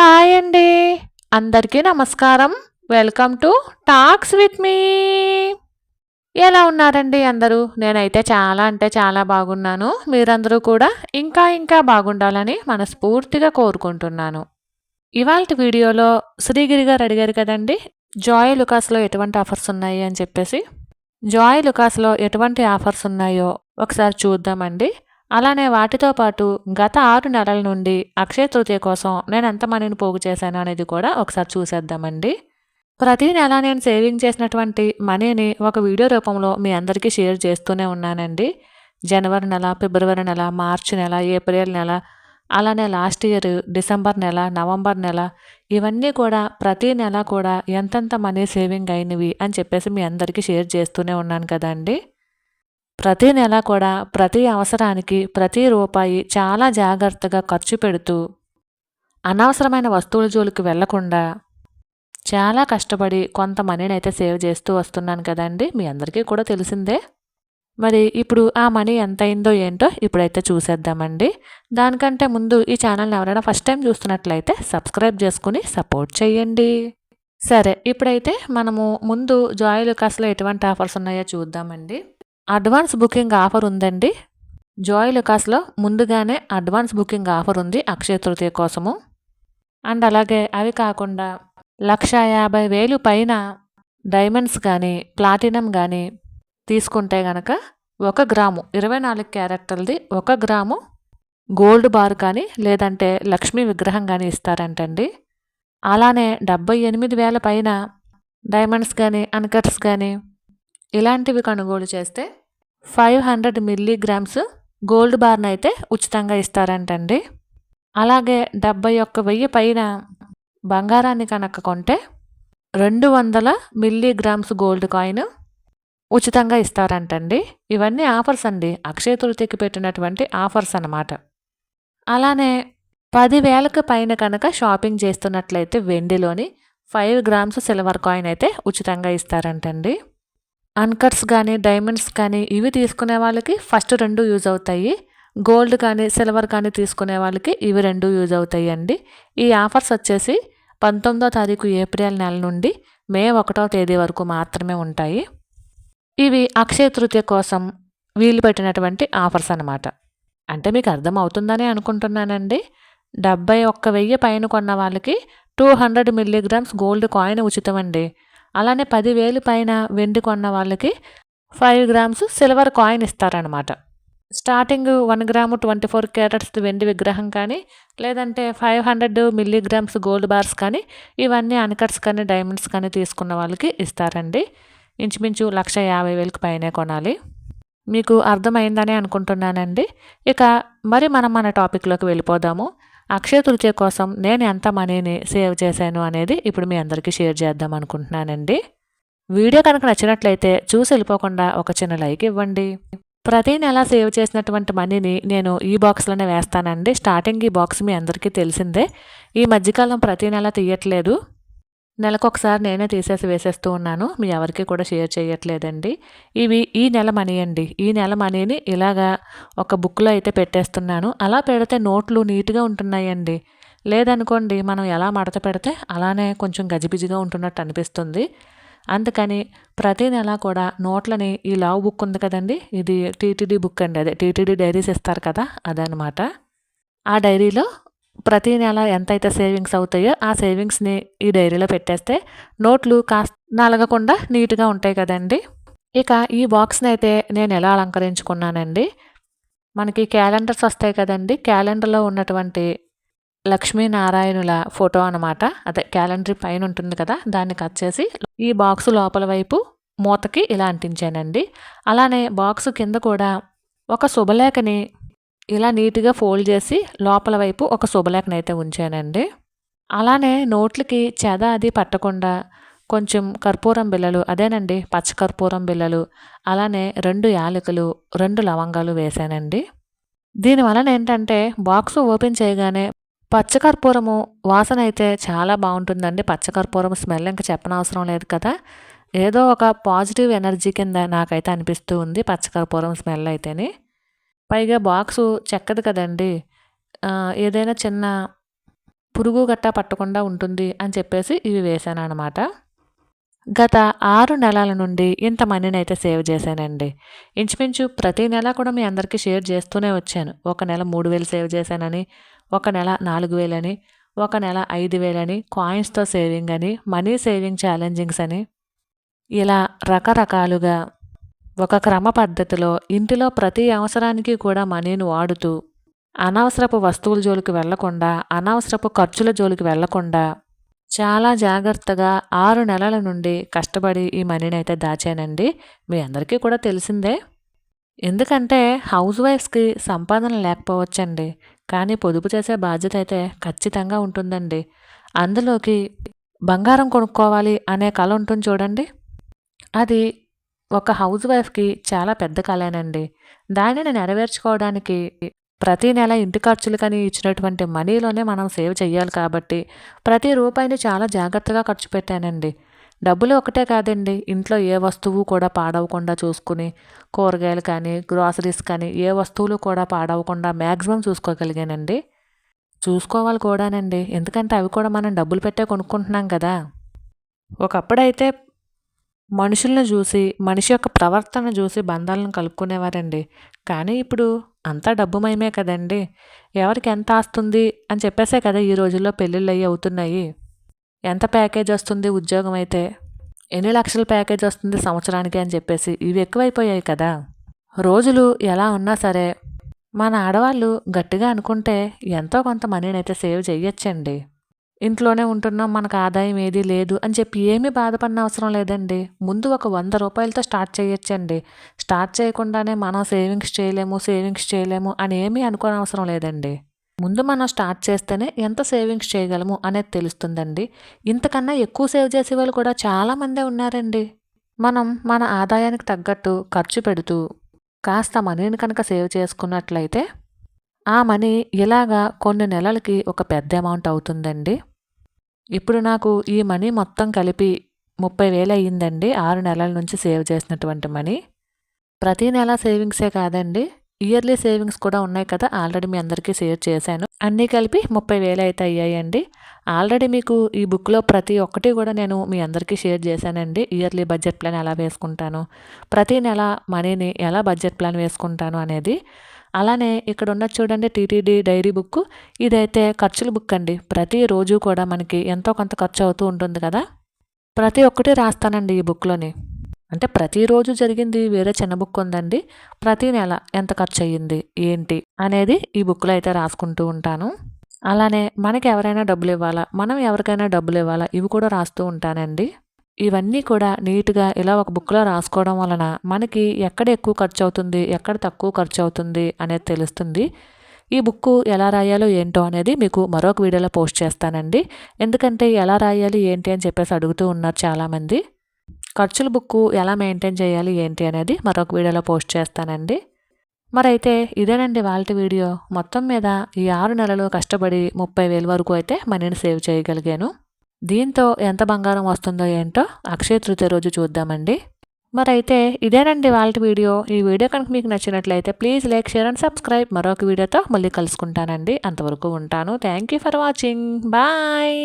Hi అండి. అందరికీ నమస్కారం. Welcome to talks with me. ఎలా ఉన్నారండి అందరూ? నేనైతే చాలా అంటే చాలా బాగున్నాను. మీరందరూ కూడా ఇంకా ఇంకా బాగుండాలని మనస్ఫూర్తిగా కోరుకుంటున్నాను. ఇవాళ వీడియోలో శ్రీగిరి గారు అడిగారు కదండి జాయ్ లుకాస్లో ఎటువంటి ఆఫర్స్ ఉన్నాయి అని చెప్పేసి. జాయ్ లుకాస్లో ఎటువంటి ఆఫర్స్ ఉన్నాయో ఒకసారి చూద్దామండి. అలానే వాటితో పాటు గత ఆరు నెలల నుండి అక్షయ తృతీయ కోసం నేను ఎంత మనీని పోగు చేశాను అనేది కూడా ఒకసారి చూసేద్దామండి. ప్రతి నెల నేను సేవింగ్ చేసినటువంటి మనీని ఒక వీడియో రూపంలో మీ అందరికీ షేర్ చేస్తూనే ఉన్నానండి. జనవరి నెల ఫిబ్రవరి నెల మార్చి నెల ఏప్రిల్ నెల అలానే లాస్ట్ ఇయర్ డిసెంబర్ నెల నవంబర్ నెల ఇవన్నీ కూడా ప్రతి నెల కూడా ఎంతెంత మనీ సేవింగ్ అయినవి అని చెప్పేసి మీ అందరికీ షేర్ చేస్తూనే ఉన్నాను కదండి. ప్రతి నెల కూడా ప్రతి అవసరానికి ప్రతి రూపాయి చాలా జాగ్రత్తగా ఖర్చు పెడుతూ అనవసరమైన వస్తువుల జోలికి వెళ్ళకుండా చాలా కష్టపడి కొంత మనీని అయితే సేవ్ చేస్తూ వస్తున్నాను కదండి. మీ అందరికీ కూడా తెలిసిందే. మరి ఇప్పుడు ఆ మనీ ఎంత అయిందో ఏంటో ఇప్పుడైతే చూసేద్దామండి. దానికంటే ముందు ఈ ఛానల్ని ఎవరైనా ఫస్ట్ టైం చూస్తున్నట్లయితే సబ్స్క్రైబ్ చేసుకుని సపోర్ట్ చేయండి సరే ఇప్పుడైతే మనము ముందు జాయ్ లుకాస్లో ఎటువంటి ఆఫర్స్ ఉన్నాయో చూద్దామండి. అడ్వాన్స్ బుకింగ్ ఆఫర్ ఉందండి. జాయ్ లుకాస్లో ముందుగానే అడ్వాన్స్ బుకింగ్ ఆఫర్ ఉంది అక్షయ తృతీయ కోసము. అండ్ అలాగే అవి కాకుండా లక్ష యాభై వేలు పైన డైమండ్స్ కానీ ప్లాటినం కానీ తీసుకుంటే గనక ఒక గ్రాము ఇరవై నాలుగు క్యారెక్టర్ది ఒక గ్రాము గోల్డ్ బార్ కానీ లేదంటే లక్ష్మీ విగ్రహం కానీ ఇస్తారంటండి. అలానే డెబ్బై ఎనిమిది వేల పైన డైమండ్స్ కానీ అన్కట్స్ కానీ ఇలాంటివి కొనుగోలు చేస్తే ఫైవ్ హండ్రెడ్ మిల్లీగ్రామ్స్ గోల్డ్ బార్ని అయితే ఉచితంగా ఇస్తారంటండి. అలాగే డెబ్బై ఒక్క వెయ్యి పైన బంగారాన్ని కనుక కొంటే రెండు వందల మిల్లీగ్రామ్స్ గోల్డ్ కాయిన్ ఉచితంగా ఇస్తారంటండి. ఇవన్నీ ఆఫర్స్ అండి. అక్షయ తృతీయకి పెట్టినటువంటి ఆఫర్స్ అన్నమాట. అలానే పదివేలకు పైన కనుక షాపింగ్ చేస్తున్నట్లయితే వెండిలోని ఫైవ్ గ్రామ్స్ సిల్వర్ కాయిన్ అయితే ఉచితంగా ఇస్తారంటండి. అన్కట్స్ కానీ డైమండ్స్ కానీ ఇవి తీసుకునే వాళ్ళకి ఫస్ట్ రెండు యూజ్ అవుతాయి. గోల్డ్ కానీ సిల్వర్ కానీ తీసుకునే వాళ్ళకి ఇవి రెండు యూజ్ అవుతాయి అండి ఈ ఆఫర్స్ వచ్చేసి పంతొమ్మిదో తారీఖు ఏప్రిల్ నెల నుండి మే ఒకటో తేదీ వరకు మాత్రమే ఉంటాయి. ఇవి అక్షయ తృతీయ కోసం వీలు పెట్టినటువంటి ఆఫర్స్ అనమాట అంటే మీకు అర్థం అవుతుందని అనుకుంటున్నానండి. డెబ్బై ఒక్క వెయ్యి పైన కొన్న వాళ్ళకి two hundred milligrams gold coin ఉచితం అండి అలానే పదివేలు పైన వెండి కొన్న వాళ్ళకి ఫైవ్ గ్రామ్స్ సిల్వర్ కాయిన్ ఇస్తారనమాట starting one gram twenty four carats వెండి విగ్రహం కానీ లేదంటే five hundred milligrams gold bars కానీ ఇవన్నీ అన్కట్స్ కానీ డైమండ్స్ కానీ తీసుకున్న వాళ్ళకి ఇస్తారండి. ఇంచుమించు లక్ష యాభై వేలకు పైనే కొనాలి. మీకు అర్థమైందని అనుకుంటున్నానండి. ఇక మరి మనం మన టాపిక్లోకి వెళ్ళిపోదాము. అక్షయ తృతీయ కోసం నేను ఎంత మనీని సేవ్ చేశాను అనేది ఇప్పుడు మీ అందరికీ షేర్ చేద్దాం అనుకుంటున్నానండి. వీడియో కనుక నచ్చినట్లయితే చూసి వెళ్ళిపోకుండా ఒక చిన్న లైక్ ఇవ్వండి. ప్రతి నెల సేవ్ చేసినటువంటి మనీని నేను ఈ బాక్స్లోనే వేస్తానండి. స్టార్టింగ్ ఈ బాక్స్ మీ అందరికీ తెలిసిందే. ఈ మధ్యకాలం ప్రతి నెల తీయట్లేదు. నెలకొకసారి నేనే తీసేసి వేసేస్తూ ఉన్నాను. మీ ఎవరికి కూడా షేర్ చేయట్లేదండి. ఇవి ఈ నెల మనీ అండి. ఈ నెల మనీని ఇలాగా ఒక బుక్లో అయితే పెట్టేస్తున్నాను. అలా పెడితే నోట్లు నీట్గా ఉంటున్నాయండి. లేదనుకోండి మనం ఎలా మడత పెడితే అలానే కొంచెం గజిబిజిగా ఉంటున్నట్టు అనిపిస్తుంది. అందుకని ప్రతి నెల కూడా నోట్లని ఈ లావ్ బుక్ ఉంది కదండి ఇది టీటీడీ బుక్ అండి అదే. టీటీడీ డైరీస్ ఇస్తారు కదా అదనమాట ఆ డైరీలో ప్రతి నెల ఎంతైతే సేవింగ్స్ అవుతాయో ఆ సేవింగ్స్ని ఈ డైరీలో పెట్టేస్తే నోట్లు కాస్త నలగకుండా నీట్గా ఉంటాయి కదండి. ఇక ఈ బాక్స్ని అయితే నేను ఎలా అలంకరించుకున్నానండి? మనకి క్యాలెండర్స్ వస్తాయి కదండి. క్యాలెండర్లో ఉన్నటువంటి లక్ష్మీనారాయణుల ఫోటో అనమాట అదే క్యాలెండర్ పైన ఉంటుంది కదా దాన్ని కట్ చేసి ఈ బాక్స్ లోపల వైపు మూతకి ఇలా అంటించానండి. అలానే బాక్స్ కింద కూడా ఒక శుభలేఖని ఇలా నీట్గా ఫోల్డ్ చేసి లోపల వైపు ఒక శుభలేఖను అయితే ఉంచానండి. అలానే నోట్లకి చెద అది పట్టకుండా కొంచెం కర్పూరం బిళ్ళలు అదేనండి పచ్చ కర్పూరం బిళ్ళలు అలానే రెండు యాలకులు రెండు లవంగాలు వేశానండి దీనివలన ఏంటంటే బాక్స్ ఓపెన్ చేయగానే పచ్చకర్పూరము వాసన అయితే చాలా బాగుంటుందండి. పచ్చకర్పూరం స్మెల్ ఇంకా చెప్పనవసరం లేదు కదా. ఏదో ఒక పాజిటివ్ ఎనర్జీ కింద నాకైతే అనిపిస్తూ ఉంది పచ్చకర్పూరం స్మెల్ అయితేనే. పైగా బాక్సు చెక్కదు కదండి. ఏదైనా చిన్న పురుగు గట్ట పట్టకుండా ఉంటుంది అని చెప్పేసి ఇవి వేశాను అనమాట గత ఆరు నెలల నుండి ఇంత మనీని అయితే సేవ్ చేశానండి. ఇంచుమించు ప్రతి నెల కూడా మీ అందరికీ షేర్ చేస్తూనే వచ్చాను. ఒక నెల మూడు వేలు సేవ్ చేశానని ఒక నెల నాలుగు వేలని ఒక నెల ఐదు వేలని కాయిన్స్తో సేవింగ్ అని మనీ సేవింగ్ ఛాలెంజింగ్స్ అని ఇలా రకరకాలుగా ఒక క్రమ పద్ధతిలో ఇంటిలో ప్రతి అవసరానికి కూడా మనీని వాడుతూ అనవసరపు వస్తువుల జోలికి వెళ్ళకుండా అనవసరపు ఖర్చుల జోలికి వెళ్ళకుండా చాలా జాగ్రత్తగా ఆరు నెలల నుండి కష్టపడి ఈ మనీని అయితే దాచానండి. మీ అందరికీ కూడా తెలిసిందే. ఎందుకంటే హౌస్ వైఫ్స్కి సంపాదన లేకపోవచ్చండి. కానీ పొదుపు చేసే బాధ్యత అయితే ఖచ్చితంగా ఉంటుందండి. అందులోకి బంగారం కొనుక్కోవాలి అనే కళ ఉంటుంది చూడండి. అది ఒక హౌస్ వైఫ్కి చాలా పెద్ద కళేనండి దానిని నెరవేర్చుకోవడానికి ప్రతి నెల ఇంటి ఖర్చులకని ఇచ్చినటువంటి మనీలోనే మనం సేవ్ చేయాలి కాబట్టి ప్రతి రూపాయిని చాలా జాగ్రత్తగా ఖర్చు పెట్టానండి. డబ్బులు ఒకటే కాదండి ఇంట్లో ఏ వస్తువు కూడా పాడవకుండా చూసుకుని కూరగాయలు కానీ గ్రాసరీస్ కానీ ఏ వస్తువులు కూడా పాడవకుండా మ్యాక్సిమం చూసుకోగలిగానండి. చూసుకోవాలి కూడానండి ఎందుకంటే అవి కూడా మనం డబ్బులు పెట్టే కొనుక్కుంటున్నాం కదా. ఒకప్పుడైతే మనుషులను చూసి మనిషి యొక్క ప్రవర్తన చూసి బంధాలను కలుపుకునేవారండి. కానీ ఇప్పుడు అంతా డబ్బు మయమే కదండి. ఎవరికి ఎంత ఆస్తుంది అని చెప్పేసే కదా ఈ రోజుల్లో పెళ్ళిళ్ళు అయ్యి అవుతున్నాయి. ఎంత ప్యాకేజ్ వస్తుంది ఉద్యోగం అయితే? ఎన్ని లక్షల ప్యాకేజ్ వస్తుంది సంవత్సరానికి అని చెప్పేసి ఇవి ఎక్కువైపోయాయి కదా. రోజులు ఎలా ఉన్నా సరే మన ఆడవాళ్ళు గట్టిగా అనుకుంటే ఎంతో కొంత మనీనైతే సేవ్ చేయొచ్చండి ఇంట్లోనే ఉంటున్నాం మనకు ఆదాయం ఏదీ లేదు అని చెప్పి ఏమీ బాధపడిన అవసరం లేదండి. ముందు ఒక వంద రూపాయలతో స్టార్ట్ చేయొచ్చండి. స్టార్ట్ చేయకుండానే మనం సేవింగ్స్ చేయలేము సేవింగ్స్ చేయలేము అని ఏమీ అనుకోని అవసరం లేదండి. ముందు మనం స్టార్ట్ చేస్తేనే ఎంత సేవింగ్స్ చేయగలము అనేది తెలుస్తుందండి. ఇంతకన్నా ఎక్కువ సేవ్ చేసే వాళ్ళు కూడా చాలామందే ఉన్నారండి. మనం మన ఆదాయానికి తగ్గట్టు ఖర్చు పెడుతూ కాస్త మనీని కనుక సేవ్ చేసుకున్నట్లయితే ఆ మనీ ఇలాగా కొన్ని నెలలకి ఒక పెద్ద అమౌంట్ అవుతుందండి. ఇప్పుడు నాకు ఈ మనీ మొత్తం కలిపి ముప్పై వేలు అయ్యిందండి. ఆరు నెలల నుంచి సేవ్ చేసినటువంటి మనీ. ప్రతి నెల సేవింగ్సే కాదండి. ఇయర్లీ సేవింగ్స్ కూడా ఉన్నాయి కదా ఆల్రెడీ మీ అందరికీ షేర్ చేశాను. అన్నీ కలిపి ముప్పై వేలు అయితే అయ్యాయండి. ఆల్రెడీ మీకు ఈ బుక్లో ప్రతి ఒక్కటి కూడా నేను మీ అందరికీ షేర్ చేశానండి. ఇయర్లీ బడ్జెట్ ప్లాన్ ఎలా వేసుకుంటాను ప్రతి నెల మనీని ఎలా బడ్జెట్ ప్లాన్ వేసుకుంటాను అనేది. అలానే ఇక్కడ ఉన్న చూడండి టీటీడీ డైరీ బుక్. ఇదైతే ఖర్చుల బుక్ అండి. ప్రతిరోజు కూడా మనకి ఎంతో కొంత ఖర్చు అవుతూ ఉంటుంది కదా. ప్రతి ఒక్కటి రాస్తానండి ఈ బుక్లోని అంటే ప్రతిరోజు జరిగింది వేరే చిన్న బుక్ ఉందండి. ప్రతి నెల ఎంత ఖర్చు అయ్యింది ఏంటి అనేది ఈ బుక్లో అయితే రాసుకుంటూ ఉంటాను. అలానే మనకి ఎవరైనా డబ్బులు ఇవ్వాలా మనం ఎవరికైనా డబ్బులు ఇవ్వాలా ఇవి కూడా రాస్తూ ఉంటానండి. ఇవన్నీ కూడా నీట్గా ఇలా ఒక బుక్లో రాసుకోవడం వలన మనకి ఎక్కడ ఎక్కువ ఖర్చు అవుతుంది ఎక్కడ తక్కువ ఖర్చు అవుతుంది అనేది తెలుస్తుంది. ఈ బుక్ ఎలా రాయాలో ఏంటో అనేది మీకు మరొక వీడియోలో పోస్ట్ చేస్తానండి. ఎందుకంటే ఎలా రాయాలి ఏంటి అని చెప్పేసి అడుగుతూ ఉన్నారు చాలామంది. ఖర్చుల బుక్ ఎలా మెయింటైన్ చేయాలి ఏంటి అనేది మరొక వీడియోలో పోస్ట్ చేస్తానండి. మరైతే ఇదేనండి వాళ్ళ వీడియో. మొత్తం మీద ఈ ఆరు నెలలు కష్టపడి ముప్పై వేల వరకు అయితే మనీని సేవ్ చేయగలిగాను. దీంతో ఎంత బంగారం వస్తుందో ఏంటో అక్షయ తృతీయ రోజు చూద్దామండి. మరైతే ఇదేనండి వాళ్ళ వీడియో. ఈ వీడియో కనుక మీకు నచ్చినట్లయితే please like share and subscribe. మరొక వీడియోతో మళ్ళీ కలుసుకుంటానండి. అంతవరకు ఉంటాను. Thank you for watching. Bye.